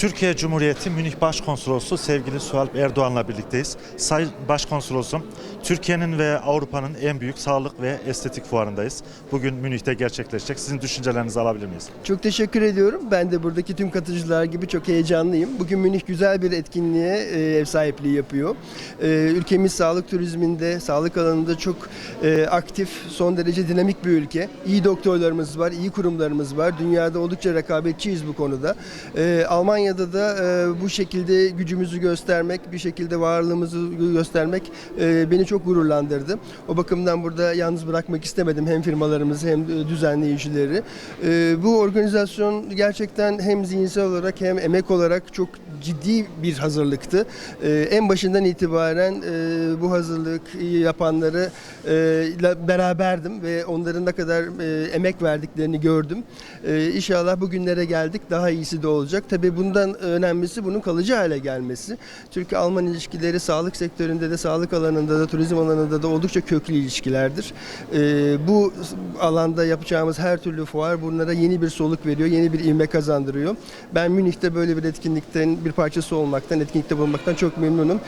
Türkiye Cumhuriyeti Münih Başkonsolosu sevgili Sualp Erdoğan'la birlikteyiz. Sayın Başkonsolosum, Türkiye'nin ve Avrupa'nın en büyük sağlık ve estetik fuarındayız. Bugün Münih'te gerçekleşecek. Sizin düşüncelerinizi alabilir miyiz? Çok teşekkür ediyorum. Ben de buradaki tüm katıcılar gibi çok heyecanlıyım. Bugün Münih güzel bir etkinliğe e, ev sahipliği yapıyor. E, ülkemiz sağlık turizminde, sağlık alanında çok e, aktif, son derece dinamik bir ülke. İyi doktorlarımız var, iyi kurumlarımız var. Dünyada oldukça rekabetçiyiz bu konuda. Almanya'da da bu şekilde gücümüzü göstermek, bir şekilde varlığımızı göstermek beni çok gururlandırdı. O bakımdan burada yalnız bırakmak istemedim hem firmalarımızı hem de düzenleyicileri. E, bu organizasyon gerçekten hem zihinsel olarak hem emek olarak çok ciddi bir hazırlıktı. E, en başından itibaren e, bu hazırlık yapanları e, beraberdim ve onların ne kadar e, emek verdiklerini gördüm. E, inşallah bugünlere geldik. Daha iyisi de olacak. Tabii bundan önemlisi bunun kalıcı hale gelmesi. Türkiye-Alman ilişkileri sağlık sektöründe de, sağlık alanında da, turizm alanında da oldukça köklü ilişkilerdir. E, bu alanda yapacağımız her türlü fuar bunlara yeni bir soluk veriyor, yeni bir ivme kazandırıyor. Ben Münih'te böyle bir etkinlikten bir parçası olmaktan, etkinlikte bulunmaktan çok memnunum.